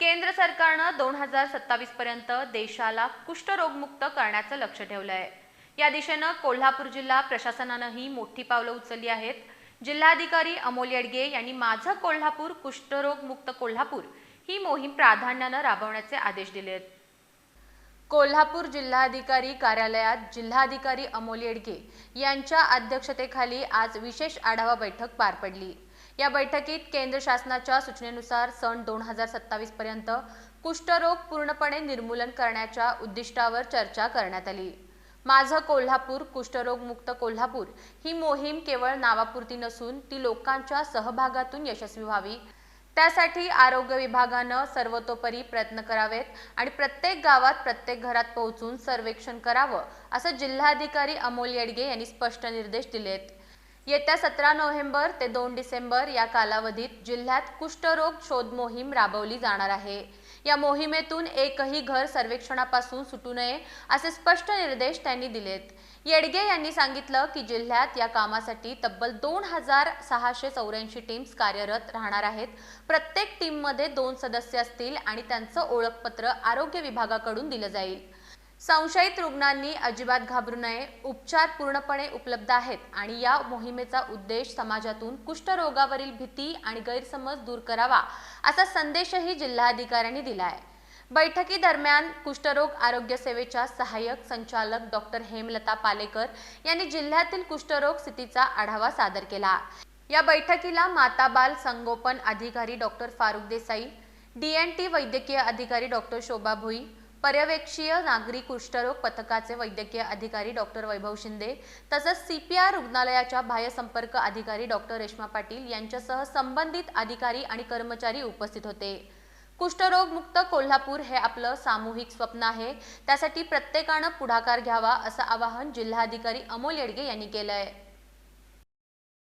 केंद्र सरकारनं दोन हजार सत्तावीस पर्यंत देशाला कुष्ठरोगमुक्त करण्याचं लक्ष ठेवलं आहे या दिशेनं कोल्हापूर जिल्हा प्रशासनानंही मोठी पावलं उचलली आहेत. जिल्हाधिकारी अमोल येडगे यांनी माझं कोल्हापूर कुष्ठरोगमुक्त कोल्हापूर ही मोहीम प्राधान्यानं राबवण्याचे आदेश दिले आहेत कोल्हापूर जिल्हाधिकारी कार्यालयात जिल्हाधिकारी अमोल येडगे यांच्या अध्यक्षतेखाली आज विशेष आढावा बैठक पार पडली. या बैठकीत केंद्र शासनाच्या सूचनेनुसार सन दोन हजार सत्तावीस पर्यंत कुष्ठरोग पूर्णपणे निर्मूलन करण्याच्या उद्दिष्टावर चर्चा करण्यात आली. माझं कोल्हापूर कुष्ठरोग मुक्त कोल्हापूर ही मोहीम केवळ नावापुरती नसून ती लोकांच्या सहभागातून यशस्वी व्हावी. त्यासाठी आरोग्य विभागानं सर्वतोपरी प्रयत्न करावेत आणि प्रत्येक गावात प्रत्येक घरात पोहोचून सर्वेक्षण करावं असं जिल्हाधिकारी अमोल येडगे यांनी स्पष्ट निर्देश दिलेत. येत्या सतरा नोव्हेंबर ते दोन डिसेंबर या कालावधीत जिल्ह्यात कुष्ठरोग शोध मोहीम राबवली जाणार आहे. या मोहिमेतून एकही घर सर्वेक्षणापासून सुटू नये असे स्पष्ट निर्देश त्यांनी दिलेत. येडगे यांनी सांगितलं की जिल्ह्यात या कामासाठी तब्बल दोन हजार सहाशे चौऱ्याऐंशी टीम्स कार्यरत राहणार आहेत. प्रत्येक टीममध्ये दोन सदस्य असतील आणि त्यांचं ओळखपत्र आरोग्य विभागाकडून दिलं जाईल. संशयित रुग्णांनी अजिबात घाबरू नये. उपचार पूर्णपणे उपलब्ध आहेत आणि या मोहिमेचा उद्देश समाजातून कुष्ठरोगावरील भीती आणि गैरसमज दूर करावा असा संदेशही जिल्हाधिकाऱ्यांनी दिला आहे बैठकीदरम्यान कुष्ठरोग आरोग्य सेवेच्या सहाय्यक संचालक डॉक्टर हेमलता पालेकर यांनी जिल्ह्यातील कुष्ठरोग स्थितीचा आढावा सादर केला. या बैठकीला माता बाल संगोपन अधिकारी डॉक्टर फारुख देसाई डी वैद्यकीय अधिकारी डॉक्टर शोभा भुई पर्यवेक्षीय नागरी कुष्ठरोग पथकाचे वैद्यकीय अधिकारी डॉक्टर वैभव शिंदे तसंच सी पी आर रुग्णालयाच्या बाह्य संपर्क अधिकारी डॉक्टर रेश्मा पाटील यांच्यासह संबंधित अधिकारी आणि कर्मचारी उपस्थित होते. कुष्ठरोगमुक्त कोल्हापूर हे आपलं सामूहिक स्वप्न आहे. त्यासाठी प्रत्येकानं पुढाकार घ्यावा असं आवाहन जिल्हाधिकारी अमोल येडगे यांनी केलं आहे